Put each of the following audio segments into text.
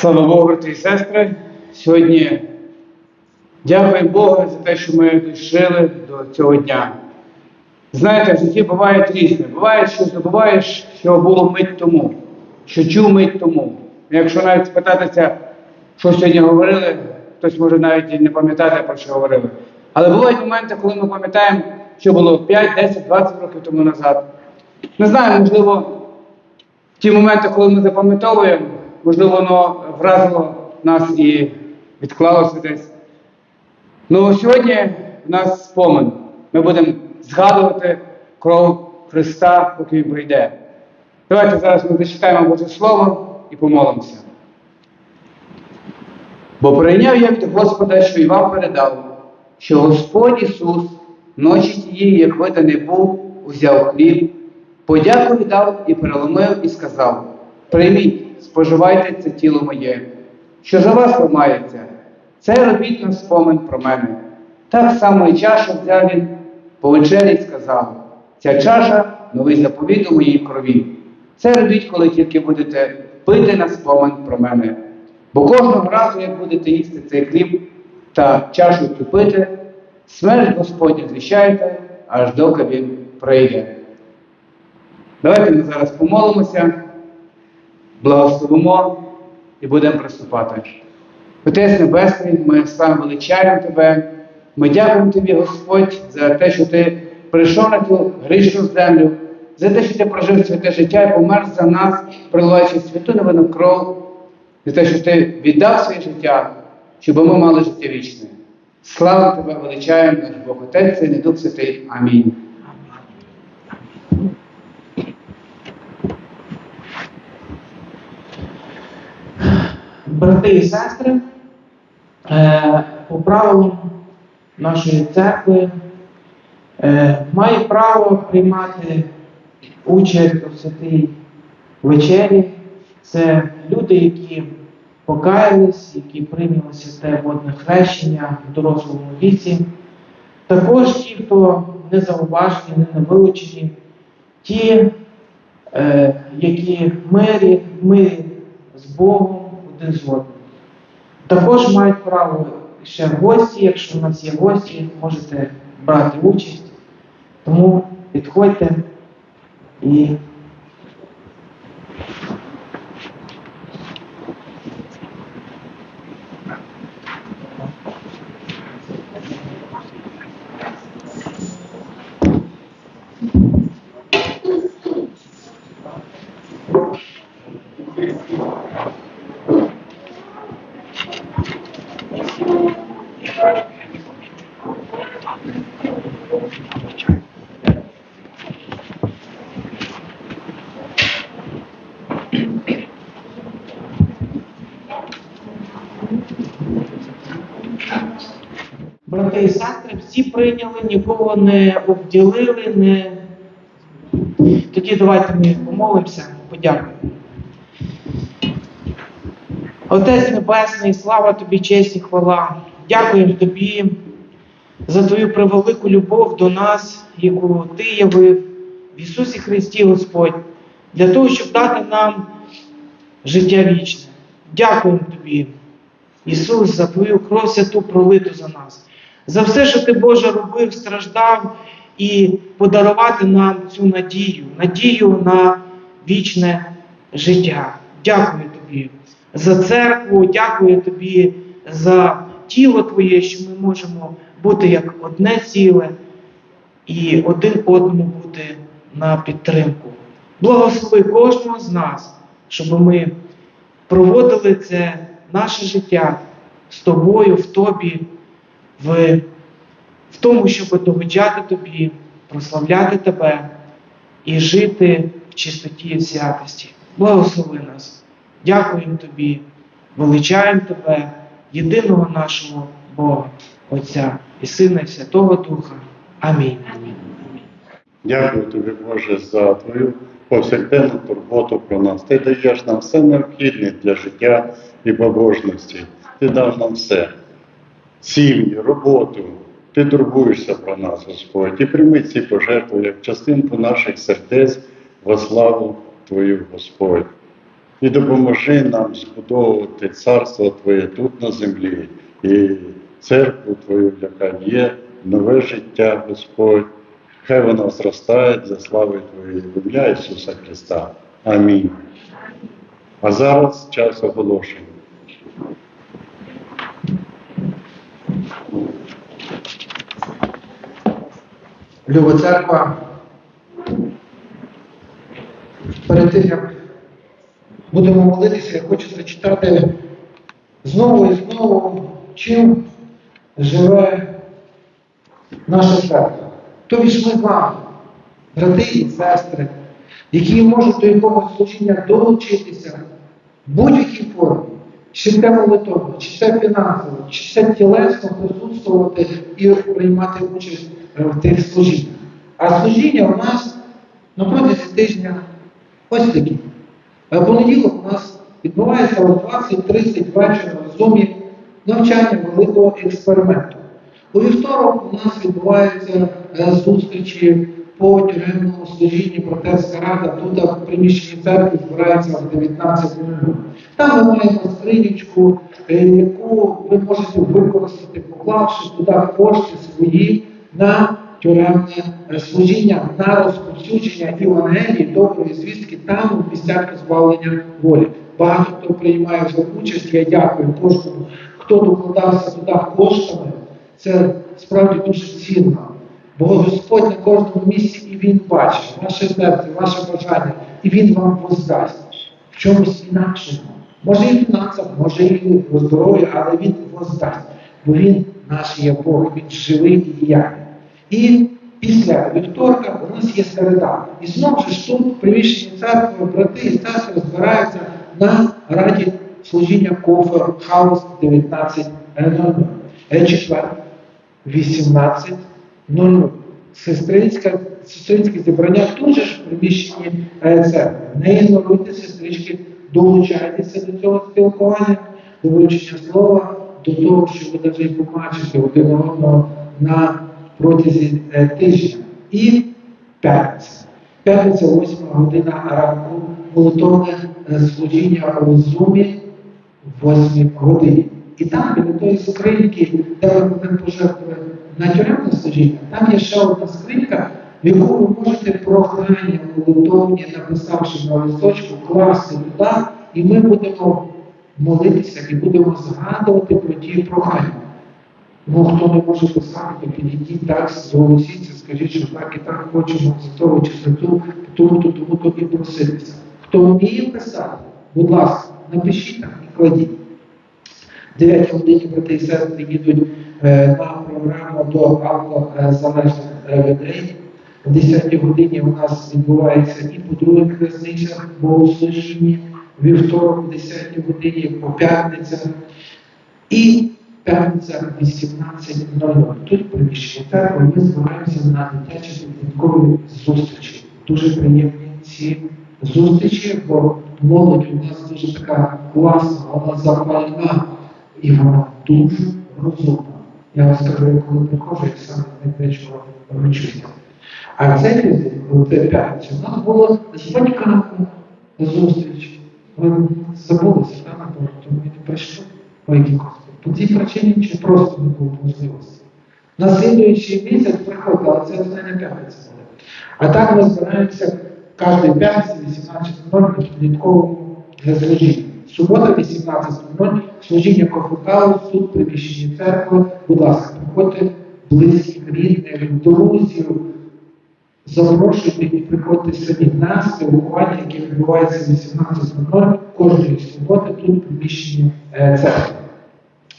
Слава Богу, брати і сестри. Сьогодні дякую Богу за те, що ми дожили до цього дня. Знаєте, в житті буває різне. Буває, що здобуваєш, що було мить тому, що чув мить тому. Якщо навіть спитатися, що сьогодні говорили, хтось може навіть і не пам'ятати, про що говорили. Але бувають моменти, коли ми пам'ятаємо, що було 5, 10, 20 років тому назад. Не знаю, можливо, ті моменти, коли ми запам'ятовуємо, можливо, воно вразило нас і відклалося десь. Ну сьогодні в нас спомин. Ми будемо згадувати кров Христа, поки Він прийде. Давайте зараз ми зачитаємо Боже Слово і помолимося. Бо прийняв я від Господа, що і вам передав, що Господь Ісус ночі тієї, як виданий був, узяв хліб, подяку віддав і переломив, і сказав: Прийміть, споживайте це тіло моє, що за вас ламається, це робіть на спомин про мене. Так само і чашу взяв він по вечері й сказав: ця чаша новий заповіт у моїй крові. Це робіть, коли тільки будете пити на спомин про мене. Бо кожного разу, як будете їсти цей хліб та чашу цю смерть Господня звіщайте, аж доки він прийде. Давайте ми зараз помолимося, благословимо і будемо приступати. Отець Небесний, ми славимо величаємо Тебе. Ми дякуємо Тобі, Господь, за те, що Ти прийшов на цю грішну землю, за те, що ти прожив святе життя і помер за нас, проливаючи святу невинну кров, за те, що ти віддав своє життя, щоб ми мали життя вічне. Слава Тебе величаємо, наш Бог Отець, і Дух Святий. Амінь. Брати і сестри, е, по правилам нашої церкви е, має право приймати участь у святій вечері. Це люди, які покаялись, які прийняли святе водне хрещення в дорослому віці. Також ті, хто не зауважені, не вилучені, ті, е, які мирі, мирі з Богом один з одним. Також мають право ще гості, якщо у нас є гості, можете брати участь. Тому підходьте і сестри всі прийняли, нікого не обділили, не. Тоді давайте ми помолимося, подякуємо. Отець Небесний, слава тобі, честь і хвала. Дякуємо тобі за твою превелику любов до нас, яку ти явив в Ісусі Христі, Господь, для того, щоб дати нам життя вічне. Дякуємо тобі, Ісус, за твою кров святу пролиту за нас, за все, що ти, Боже, робив, страждав і подарувати нам цю надію, надію на вічне життя. Дякую тобі за церкву, дякую тобі за тіло Твоє, що ми можемо бути як одне ціле і один одному бути на підтримку. Благослови кожного з нас, щоб ми проводили це наше життя з тобою, в тобі, в, в тому, щоб догоджати тобі, прославляти тебе і жити в чистоті і святості. Благослови нас. Дякуємо тобі, величаємо тебе, єдиного нашого Бога, Отця і Сина, і Святого Духа. Амінь. Дякую тобі, Боже, за твою повсякденну турботу про нас. Ти даєш нам все необхідне для життя і побожності. Ти дав нам все. Сім'ї, роботу. Ти турбуєшся про нас, Господь, і прийми ці пожертви як частинку наших сердець во славу Твою, Господь. і допоможи нам збудовувати царство Твоє тут на землі і церкву Твою, яка є, нове життя, Господь. Хай вона зростає для слави Твоєї ім'я Ісуса Христа. Амінь. А зараз час оголошення. Люба церква, перед тим, як будемо молитися, я хочу зачитати знову і знову, чим живе наша церква. Тобі ж ми з вами, брати і сестри, які можуть до якогось служіння долучитися в будь-якій формі, чи це молитовно, чи це фінансово, чи це тілесно присутствувати і приймати участь тих служіннях. А служіння у нас на протязі тижня ось такі. Понеділок у нас відбувається о 20.30 вечора в зумі навчання великого експерименту. У вівторок у нас відбуваються е, зустрічі по тюремному служінні братерська рада. Тут в приміщенні церкви збирається в 19 минут. Там ми маємо скринічку, е, яку ви можете використати, поклавши туди кошти свої на тюремне служіння, на розповсюдження Євангелії, доброї звістки там у місцях позбавлення волі. Багато хто приймає вже участь. Я дякую кожному, хто докладався туди коштами. Це справді дуже цінно. Бо Господь на кожному місці і Він бачить ваше серце, ваше бажання, і Він вам воздасть в чомусь інакшому. Може і в фінансах, може і в здоров'ї, але Він воздасть. Бо Він наш є Бог, Він живий і діяльний. І після вівторка у нас є середа. І знову ж тут, в приміщенні церкви, брати і сестри збираються на раді служіння Кофе Хаус 19.00. Е, Четвер, 18.00. Сестринська, сестринське зібрання тут же ж в приміщенні е, церкви. Не ігноруйте, сестрички, долучайтеся до цього спілкування, до вивчення слова, до того, що ви навіть побачите один одного на протязі е, тижня. І п'ятниця. П'ятниця, 8 година ранку, молитовне е, служіння у Зумі в 8 годині. І там, біля тої скриньки, де ви будете пожертвувати на тюремне служіння, там є ще одна скринька, в яку ви можете прохання молитовні, написавши на листочку, класти туди, і ми будемо молитися і будемо згадувати про ті прохання. Ну, хто не може писати, підійдіть так, зголосіться, скажіть, що так і так хочемо за того чи за ту, тому то, тому то і проситися. Хто вміє писати, будь ласка, напишіть там і кладіть. 9 годині брати і сестри їдуть е, на програму до алкозалежних е, людей. В 10 годині у нас відбувається і по других хресницях богослужінні, вівторок в 10 годині, по п'ятницях. І п'ятниця 18.00. Тут в приміщенні церкви ми збираємося на дитячі підліткові зустрічі. Дуже приємні ці зустрічі, бо молодь у нас дуже така класна, вона запальна і вона дуже розумна. Я вам скажу, коли приходжу, я сам не дечого вчуся. А цей тиждень, це п'ятниця, у нас була батьками зустріч. Ви забулися, так, напевно, тому і не прийшли. Ой, які По цій причині чи просто не було можливості. На слідуючий місяць приходить, але це остання п'ятниця буде. А так ми збираємося кожної п'ятниці 18.00 на підлітковому для служіння. Субота 18.00 служіння Кофукалу, суд, приміщення церкви. Будь ласка, приходьте близьких, рідних, друзів. Запрошуйте і приходьте самі на спілкування, яке відбувається 18.00 кожної суботи тут приміщенні е, церкви.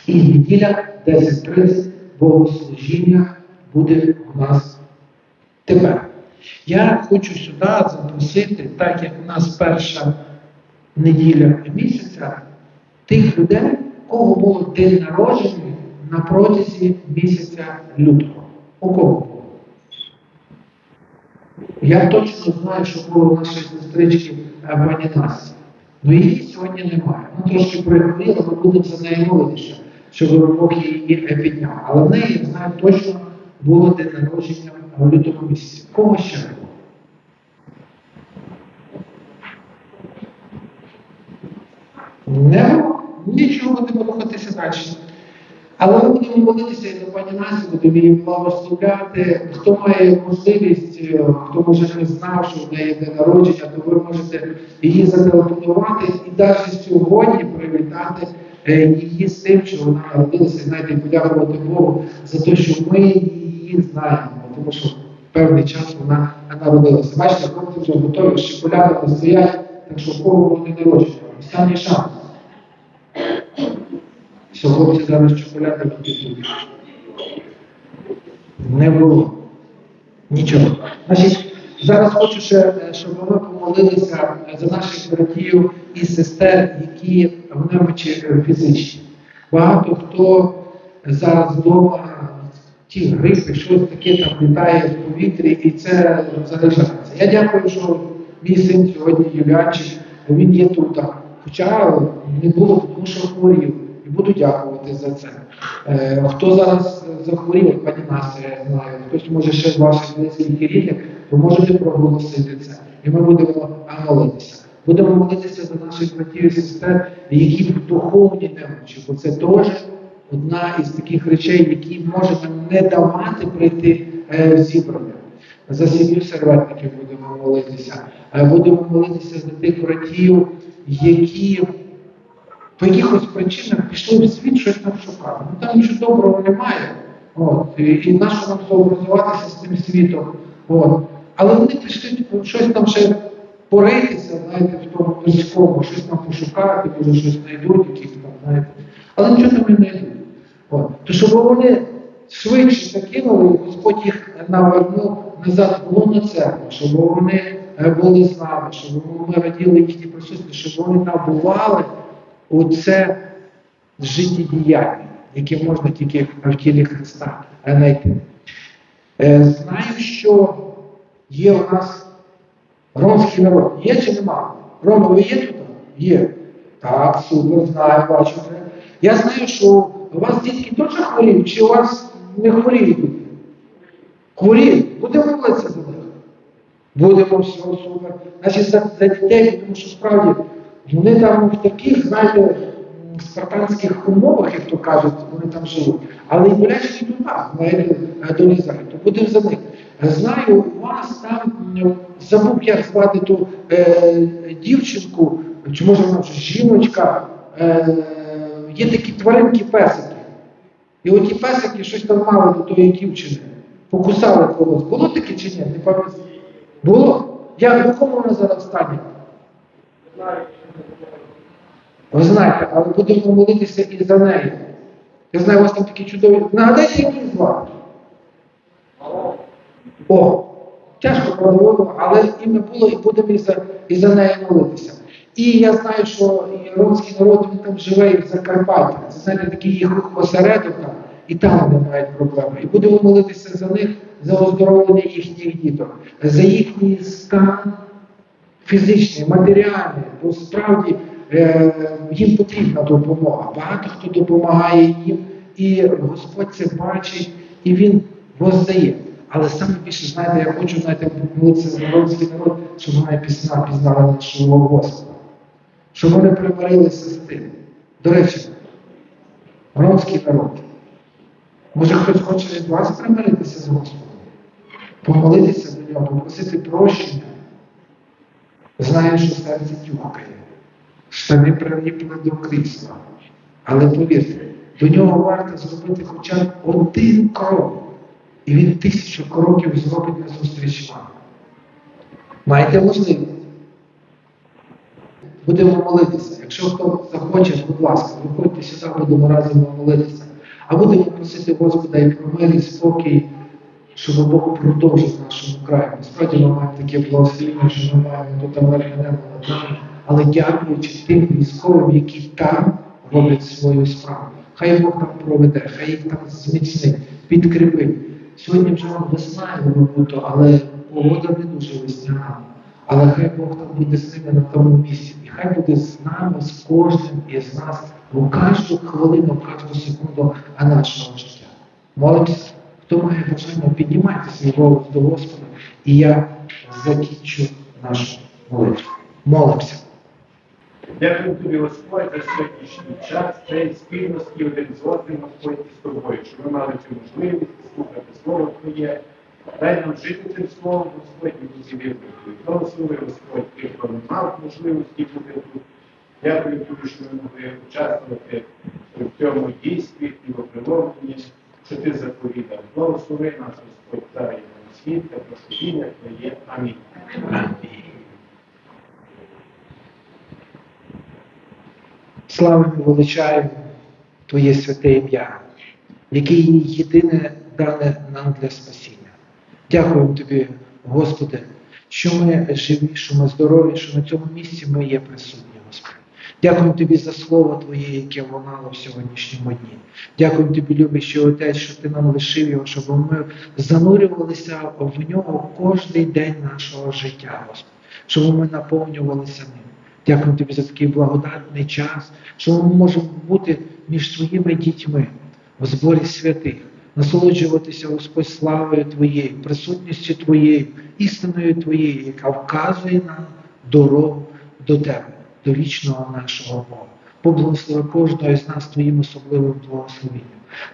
І неділя 10.30 богослужіння буде у нас тепер. Я хочу сюди запросити, так як у нас перша неділя місяця, тих людей, кого було день народження на протязі місяця лютого. У кого? Я точно знаю, що було в нашій сестрички е, пані Насті. Ну її сьогодні немає. Ну трошки прихворіла, ми будемо за нею молитися, щоб Бог її е, підняв. Але в неї, я знаю, точно було день народження в лютому місяці. Кого ще не було? Не було. Нічого будемо рухатися далі. Але ми будемо молитися і до пані Насі, будемо її благословляти. Хто має можливість, е, хто може не знав, що в неї день народження, то ви можете її зателефонувати і навіть сьогодні привітати е, її з тим, що вона народилася, знаєте, подякувати Богу за те, що ми її знаємо, тому що певний час вона народилася. Бачите, хлопці вже готові, шоколадами стоять, так що кого вони народження. Останній шанс. Що хлопці зараз чоколяди підуть. Не було. Нічого. Значить, зараз хочу ще, е, щоб ми помолилися за наших братів і сестер, які в немочі е, фізичні. Багато хто зараз вдома ті грипи, щось таке там літає в повітрі, і це залишається. Я дякую, що мій син сьогодні Юліанчик, він є тут. Хоча не було, тому що хворів. Буду дякувати за це. Е, хто зараз захворів, пані Настя, я знаю, хтось може ще з ваших близьких рідних, то можете проголосити це. І ми будемо молитися. Будемо молитися за наших братів і сестер, які в духовній немочі, бо це теж одна із таких речей, які може не давати прийти е, в зібрання. За сім'ю серветників будемо молитися. Е, Будемо молитися за тих братів, які по якихось причинах пішли в світ щось там шукати. Ну там нічого доброго немає. От, і, і нащо нам сообразуватися з цим світом. От. Але вони пішли типу, щось там ще поритися, знаєте, в тому мирському, щось там пошукати, може щось знайдуть, якісь там, знаєте. Але нічого там не знайдуть. От. То щоб вони швидше закинули, Господь їх навернув назад в луну церкву, щоб вони е, були з нами, щоб ми раділи їхній присутності, щоб вони набували оце життєдіяння, яке можна тільки в тілі Христа знайти. Е, Знаю, що є у нас ромський народ. Є чи нема? Рома, є тут? Є. Так, супер, знаю, бачу. Я знаю, що у вас дітки теж хворіють, чи у вас не хворіють? Хворіють. Будемо молитися за них. Будемо все супер. Значить, за дітей, тому що справді вони там в таких, знаєте, спартанських умовах, як то кажуть, вони там живуть. Але і і туди, знаєте, е. То будемо за них. Знаю, у вас там забув як звати ту е, дівчинку, чи може вона вже жіночка, е, є такі тваринки песики. І оті песики щось там мали до тої дівчини. Покусали когось. Було таке чи ні? Не пам'ятаю. Було? Я в якому вона зараз стані? Ви знаєте, але будемо молитися і за неї. Я знаю, у вас там такі чудові. Нагадайте, їх звати? О, тяжко правдиво, але ім'я було і будемо і за, і за неї молитися. І я знаю, що і ромський народ він там живе і в Закарпатті. Це знаєте, такий їх осередок і там вони мають проблеми. І будемо молитися за них, за оздоровлення їхніх діток, за їхній стан фізичний, матеріальний, бо справді е, їм потрібна допомога. Багато хто допомагає їм, і Господь це бачить, і Він воздає. Але саме більше, знаєте, я хочу знаєте, молитися за народський народ, щоб вона пісна пізнала нашого Господа, щоб вони примирилися з тим. До речі, ромський народ. Може хтось хоче від вас примиритися з Господом, помолитися до нього, попросити прощення. Знає, що серце тюкає, штани приліпли до крісла. Але повірте, до нього варто зробити хоча б один крок, і він тисячу кроків зробить на зустріч вам. Маєте можливість. Будемо молитися. Якщо хто захоче, будь ласка, виходьте сюди, будемо разом молитися. А будемо просити Господа і про мир і спокій, щоб Бог продовжив нашому краю. Насправді ми маємо таке благословення, що ми маємо тут мирне небо над нами, але дякуючи тим військовим, які там роблять свою справу. Хай Бог там проведе, хай їх там зміцнить, підкріпить. Сьогодні вже вам весна, мабуть, але погода не дуже весняна. Але хай Бог там буде з ними на тому місці. І хай буде з нами, з кожним із нас у кожну хвилину, кожну секунду нашого життя. Молимося. Хто має бажання, піднімайте свій голос до Господа, і я закінчу нашу молитву. Молимося. Дякую тобі, Господь, за сьогоднішній час, цей спільності один з одним, Господь, і з тобою, що ми мали цю можливість слухати Слово Твоє. Дай нам жити цим словом, Господь, і бути. Благослови, Господь, не мав можливості бути тут. Дякую тобі, що ми могли участвувати в цьому дійстві, хлібоприломленні, що ти заповідав. Благослови нас, Господь, Цар і світ, та прославіння Твоє. Амінь. Славимо і величаємо Твоє святе ім'я, яке єдине дане нам для спасіння. Дякуємо Тобі, Господи, що ми живі, що ми здорові, що на цьому місці ми є присутні, Дякуємо Тобі за Слово Твоє, яке лунало в сьогоднішньому дні. Дякуємо Тобі, любий, Отець, що Ти нам лишив його, щоб ми занурювалися в нього кожний день нашого життя, Господи, щоб ми наповнювалися ним. Дякую тобі за такий благодатний час, що ми можемо бути між своїми дітьми в зборі святих, насолоджуватися Господь славою Твоєю, присутністю Твоєю, істиною Твоєю, яка вказує нам дорогу до Тебе, до вічного нашого Бога. Поблагослови кожного із нас Твоїм особливим благословенням.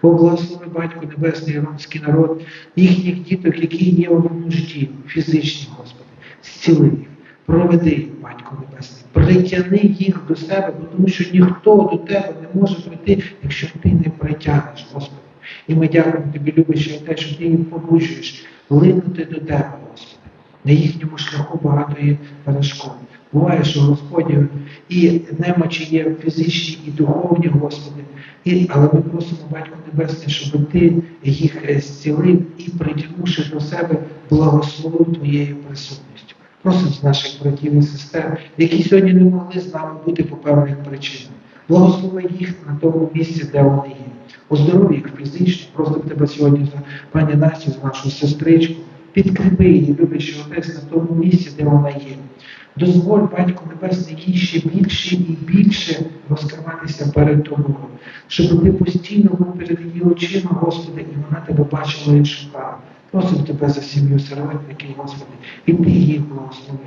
Поблагослови Батько Небесний і ромський народ, їхніх діток, які є одному житті, фізичні, Господи, зціли їх. Проведи, їх, Батько Небесний, притягни їх до себе, тому що ніхто до тебе не може прийти, якщо ти не притягнеш, Господи. І ми дякуємо тобі, любиш, те, що ти їм побуджуєш, линути до тебе, Господи. На їхньому шляху багато є перешкод. Буває, що Господь і немочі є фізичні і духовні, Господи. І, але ми просимо, Батько Небесний, щоб ти їх зцілив і притягнувши до себе, благословив Твоєю присутністю. Просимо з наших братів і сестер, які сьогодні не могли з нами бути по певних причинах. Благослови їх на тому місці, де вони є. Оздорові їх фізично, просто тебе сьогодні за пані Настю, за нашу сестричку. Підкріпи її, любячи отець на тому місці, де вона є. Дозволь, Батько Небесний, їй ще більше і більше розкриватися перед тобою, щоб ти постійно був перед її очима, Господи, і вона тебе бачила і шукала. Просимо тебе за сім'ю серветників, Господи, і ти їх благослови,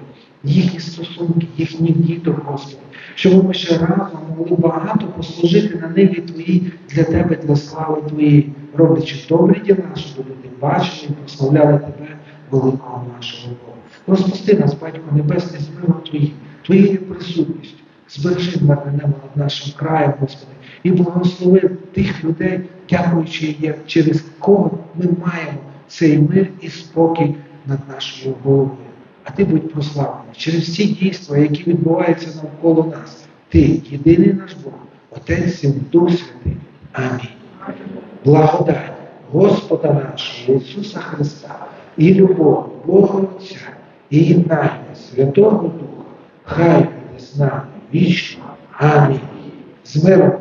їхні стосунки, їхніх діток, Господи, щоб ми ще разом могли багато послужити на ниві Твоїй для Тебе, для слави Твоєї, роблячи добрі діла, щоб люди і прославляли Тебе, великого нашого Бога. Розпусти нас, Батько Небесний, з миром Твоїм, Твоєю присутністю. Збережи мирне небо над нашим краєм, Господи, і благослови тих людей, дякуючи є, через кого ми маємо цей мир і спокій над нашою головою. А ти будь прославлений через всі дійства, які відбуваються навколо нас. Ти єдиний наш Бог, Отець Син, Дух Святий. Амінь. Благодать Господа нашого Ісуса Христа і любов Бога Отця і єднання Святого Духа, хай буде з нами вічно. Амінь. З миром.